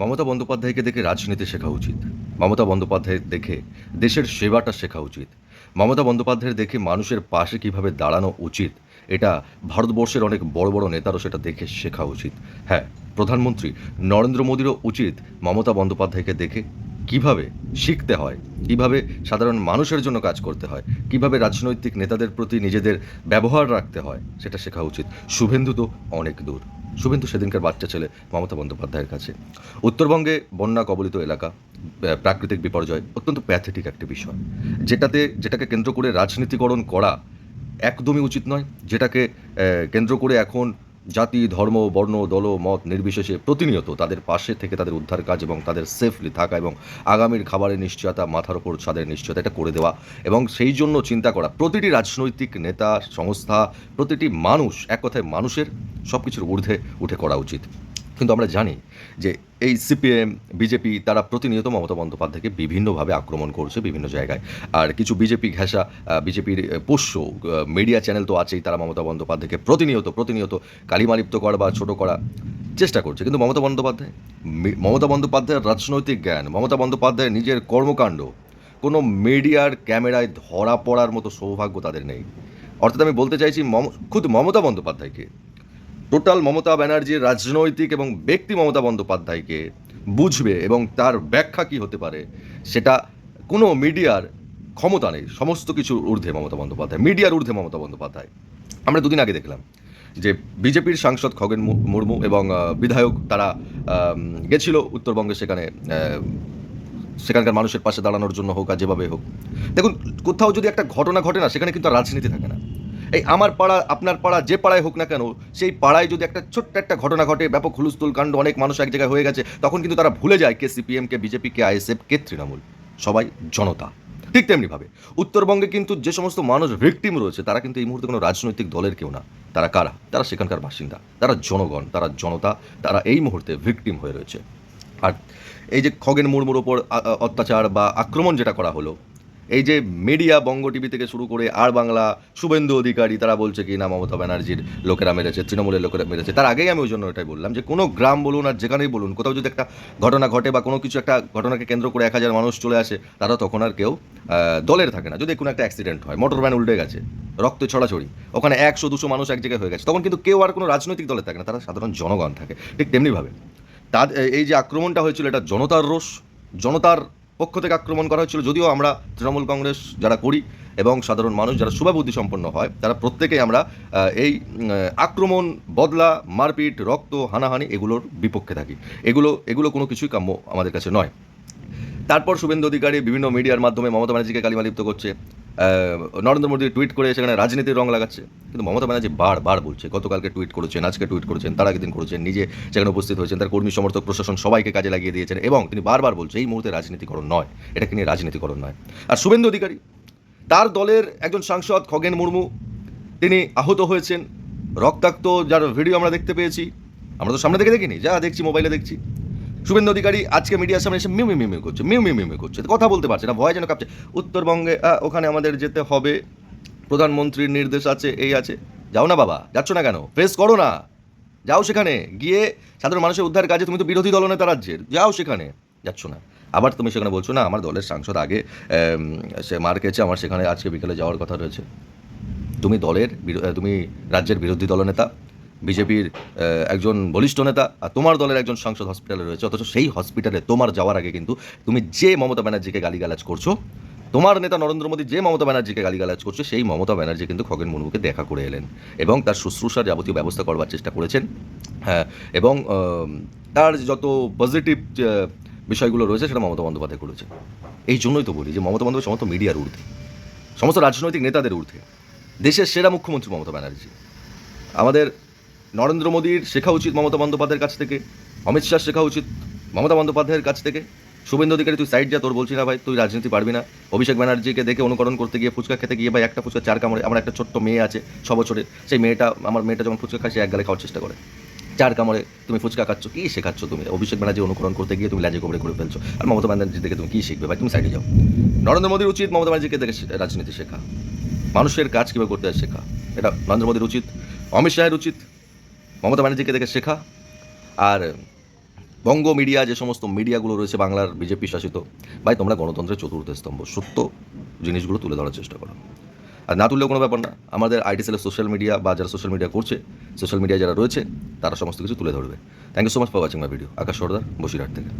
মমতা বন্দ্যোপাধ্যায়কে দেখে রাজনীতি শেখা উচিত। মমতা বন্দ্যোপাধ্যায়ের দেখে দেশের সেবাটা শেখা উচিত। মমতা বন্দ্যোপাধ্যায়ের দেখে মানুষের পাশে কীভাবে দাঁড়ানো উচিত, এটা ভারতবর্ষের অনেক বড় বড় নেতারও সেটা দেখে শেখা উচিত। হ্যাঁ প্রধানমন্ত্রী নরেন্দ্র মোদীরও উচিত মমতা বন্দ্যোপাধ্যায়কে দেখে কীভাবে শিখতে হয়, কীভাবে সাধারণ মানুষের জন্য কাজ করতে হয়, কীভাবে রাজনৈতিক নেতাদের প্রতি নিজেদের ব্যবহার রাখতে হয়, সেটা শেখা উচিত। শুভেন্দু তো অনেক দূর। শুভেন্দু সেদিনকার বাচ্চা ছেলে মমতা বন্দ্যোপাধ্যায়ের কাছে। উত্তরবঙ্গে বন্যা কবলিত এলাকা প্রাকৃতিক বিপর্যয়, অত্যন্ত প্যাথেটিক একটি বিষয়। যেটাতে, যেটাকে কেন্দ্র করে রাজনীতিকরণ করা একদমই উচিত নয়, যেটাকে কেন্দ্র করে এখন জাতি, ধর্ম, বর্ণ, দল, মত নির্বিশেষে প্রতিনিয়ত তাদের পাশে থেকে তাদের উদ্ধার কাজ এবং তাদের সেফলি থাকা এবং আগামীর খাবারের নিশ্চয়তা মাথার ওপর ছাদের নিশ্চয়তা এটা করে দেওয়া এবং সেই জন্য চিন্তা করা। প্রতিটি রাজনৈতিক নেতা, সংস্থা, প্রতিটি মানুষ এক কথায় মানুষের সব কিছুর ঊর্ধ্বে উঠে করা উচিত। কিন্তু আমরা জানি যে এই সিপিএম, বিজেপি তারা প্রতিনিয়ত মমতা বন্দ্যোপাধ্যায়কে বিভিন্নভাবে আক্রমণ করছে বিভিন্ন জায়গায়। আর কিছু বিজেপি ঘেঁষা বিজেপির পোষ্য মিডিয়া চ্যানেল তো আছেই, তারা মমতা বন্দ্যোপাধ্যায়কে প্রতিনিয়ত প্রতিনিয়ত কালিমালিপ্ত করা বা ছোটো করা চেষ্টা করছে। কিন্তু মমতা বন্দ্যোপাধ্যায়? মমতা বন্দ্যোপাধ্যায়ের রাজনৈতিক জ্ঞান, মমতা বন্দ্যোপাধ্যায়ের নিজের কর্মকাণ্ড, কোনো মিডিয়ার ক্যামেরায় ধরা পড়ার মতো সৌভাগ্য তাদের নেই। অর্থাৎ আমি বলতে চাইছি মম, খুদ মমতা বন্দ্যোপাধ্যায়কে টোটাল মমতা ব্যানার্জির রাজনৈতিক এবং ব্যক্তি মমতা বন্দ্যোপাধ্যায়কে বুঝবে এবং তার ব্যাখ্যা কী হতে পারে, সেটা কোনো মিডিয়ার ক্ষমতা নেই, সমস্ত কিছুর ঊর্ধ্বে মমতা বন্দ্যোপাধ্যায়, মিডিয়ার ঊর্ধ্বে মমতা বন্দ্যোপাধ্যায়। আমরা দুদিন আগে দেখলাম যে বিজেপির সাংসদ খগেন মুর্মু এবং বিধায়ক তারা গেছিল উত্তরবঙ্গে সেখানে সেখানকার মানুষের পাশে দাঁড়ানোর জন্য হোক আর যেভাবে হোক। দেখুন, কোথাও যদি একটা ঘটনা ঘটে না, সেখানে কিন্তু রাজনীতি থাকে না। এই আমার পাড়া, আপনার পাড়া, যে পাড়ায় হোক না কেন, সেই পাড়ায় যদি একটা ছোট্ট একটা ঘটনা ঘটে, ব্যাপক হুলস্থুল কাণ্ড, অনেক মানুষ এক জায়গায় হয়ে গেছে, তখন কিন্তু তারা ভুলে যায় কে সিপিএম কে বিজেপি কে আইএসএফ কে তৃণমূল। সবাই জনতা। ঠিক তেমনিভাবে, উত্তরবঙ্গে কিন্তু যে সমস্ত মানুষ ভিকটিম রয়েছে, তারা কিন্তু এই মুহূর্তে কোনো রাজনৈতিক দলের কেউ না। তারা কারা? তারা সেখানকার বাসিন্দা। তারা জনগণ, তারা জনতা, তারা এই মুহূর্তে ভিকটিম হয়ে রয়েছে। আর এই যে খগেন মুর্মুর ওপর অত্যাচার বা আক্রমণ যেটা করা হলো এই যে মিডিয়া বঙ্গ টিভি থেকে শুরু করে আর বাংলা, শুভেন্দু অধিকারী, তারা বলছে কি না, মমতা ব্যানার্জির লোকেরা মেরেছে, তৃণমূলের লোকেরা মেরেছে, তার আগেই আমি ওই জন্য এটাই বললাম যে কোনো গ্রাম বলুন আর যেখানেই বলুন, কোথাও যদি একটা ঘটনা ঘটে বা কোনো কিছু একটা ঘটনাকে কেন্দ্র করে এক হাজার মানুষ চলে আসে, তারা তখন আর কেউ দলের থাকে না। যদি কোনো একটা অ্যাক্সিডেন্ট হয় মোটর ভ্যান উল্টে গেছে, রক্ত ছড়াছড়ি, ওখানে একশো, দুশো মানুষ এক জায়গায় হয়ে গেছে, তখন কিন্তু কেউ আর কোনো রাজনৈতিক দলে থাকে না, তারা সাধারণ জনগণ থাকে, ঠিক তেমনিভাবে। তাদের এই যে আক্রমণটা হয়েছিল, এটা জনতার রোষ, জনতার পক্ষ থেকে আক্রমণ করা হয়েছিল। যদিও আমরা তৃণমূল কংগ্রেস যারা করি এবং সাধারণ মানুষ যারা শুভাবুদ্ধি সম্পন্ন হয়, তারা প্রত্যেকেই আমরা এই আক্রমণ, বদলা, মারপিট, রক্ত, হানাহানি এগুলোর বিপক্ষে থাকি। এগুলো এগুলো কোনো কিছুই কাম্য আমাদের কাছে নয়। তারপর শুভেন্দু অধিকারী বিভিন্ন মিডিয়ার মাধ্যমে মমতা ব্যানার্জিকে কালিমালিপ্ত করছে। নরেন্দ্র মোদী টুইট করে সেখানে রাজনীতির রং লাগাচ্ছে। কিন্তু মমতা ব্যানার্জি বারবার বলছে, গতকালকে টুইট করেছেন, আজকে টুইট করেছেন, তার আগের দিন করেছেন, নিজে সেখানে উপস্থিত হয়েছেন, তার কর্মী সমর্থক, প্রশাসন সবাইকে কাজে লাগিয়ে দিয়েছেন এবং তিনি বারবার বলছে, এই মুহূর্তে রাজনীতিকরণ নয়, এটাকে নিয়ে রাজনীতিকরণ নয়। আর শুভেন্দু অধিকারী, তার দলের একজন সাংসদ খগেন মুর্মু, তিনি আহত হয়েছেন। রক্তাক্ত যার ভিডিও আমরা দেখতে পেয়েছি, আমরা তো সামনে থেকে দেখিনি, যা দেখছি মোবাইলে দেখছি। শুভেন্দু অধিকারী আজকে মিডিয়ার সামনে এসে মিউ মিউ মিউ করছে, মিউ মিউ মিউ করছে। কথা বলতে পারছে না, ভয় যেন কাঁপছে। উত্তরবঙ্গে ওখানে আমাদের যেতে হবে। প্রধানমন্ত্রীর নির্দেশ আছে, এই আছে। যাও না বাবা, যাচ্ছ না কেন? ফেস করো না। যাও সেখানে, গিয়ে সাধারণ মানুষের উদ্ধার কাজে তুমি তো বিরোধী দলনেতা রাজ্যের। যাও সেখানে, যাচ্ছ না। আবার তুমি সেখানে বলছো, না, আমার দলের সাংসদ আগে সে মার খেয়েছে, আমার সেখানে আজকে বিকেলে যাওয়ার কথা রয়েছে। তুমি দলের তুমি রাজ্যের বিরোধী দলনেতা। বিজেপির একজন বলিষ্ঠ নেতা আর তোমার দলের একজন সাংসদ হসপিটালে রয়েছে। অথচ সেই হসপিটালে তোমার যাওয়ার আগে কিন্তু তুমি যে মমতা ব্যানার্জিকে গালিগালাজ করছ, তোমার নেতা নরেন্দ্র মোদী যে মমতা ব্যানার্জিকে গালিগালাজ করছে, সেই মমতা ব্যানার্জি কিন্তু খগেন মুর্মুকে দেখা করে এলেন এবং তার শুশ্রূষার যাবতীয় ব্যবস্থা করবার চেষ্টা করেছেন। হ্যাঁ এবং তার যত পজিটিভ বিষয়গুলো রয়েছে সেটা মমতা বন্দ্যোপাধ্যায় করেছে। এই জন্যই তো বলি যে মমতা বন্দ্যোপাধ্যায় সমস্ত মিডিয়ার ঊর্ধ্বে, সমস্ত রাজনৈতিক নেতাদের ঊর্ধ্বে, দেশের সেরা মুখ্যমন্ত্রী মমতা ব্যানার্জি। আমাদের নরেন্দ্র মোদীর শেখা উচিত মমতা বন্দ্যোপাধ্যায়ের কাছ থেকে, অমিত শাহ শেখা উচিত মমতা বন্দ্যোপাধ্যায়ের কাছ থেকে। শুভেন্দু অধিকারী, তুই সাইড যা তোর বলছি না ভাই, তুই রাজনীতি পারবি না। অভিষেক ব্যানার্জিকে দেখে অনুকরণ করতে গিয়ে ফুচকা খেতে গিয়ে ভাই একটা ফুচকা চার কামড়ে, আমার একটা ছোট্ট মেয়ে আছে ছ বছরের, সেই মেয়েটা, আমার মেয়েটা যখন ফুচকা খায়, সে এক গালে খাওয়ার চেষ্টা করে। চার কামড়ে, তুমি ফুচকা খাচ্ছ, কী শেখাচ্ছ তুমি? অভিষেক ব্যানার্জি অনুকরণ করতে গিয়ে তুমি লাজে কোবরে করে ফেলছো। আর মমতা ব্যানার্জি দেখে তুমি কী শিখবে ভাই? তুমি সাইডে যাও। নরেন্দ্র মোদীর উচিত মমতা ব্যানার্জিকে দেখে রাজনীতি শেখা। মানুষের কাজ কীভাবে করতে শেখা? এটা নরেন্দ্র মোদীর উচিত, অমিত শাহের উচিত মমতা ব্যানার্জিকে দেখে শেখা। আর বঙ্গ মিডিয়া যে সমস্ত মিডিয়াগুলো রয়েছে বাংলার বিজেপি শাসিত, ভাই তোমরা গণতন্ত্রের চতুর্থ স্তম্ভ। সত্য জিনিসগুলো তুলে ধরার চেষ্টা করো। আর না তুললেও কোনো ব্যাপার না, আমাদের আইটি সেলের সোশ্যাল মিডিয়া বা যারা সোশ্যাল মিডিয়া করছে, সোশ্যাল মিডিয়া যারা রয়েছে, তারা সমস্ত কিছু তুলে ধরবে। Thank you so much for watching my video Akash Sardar, Basirhat থেকে।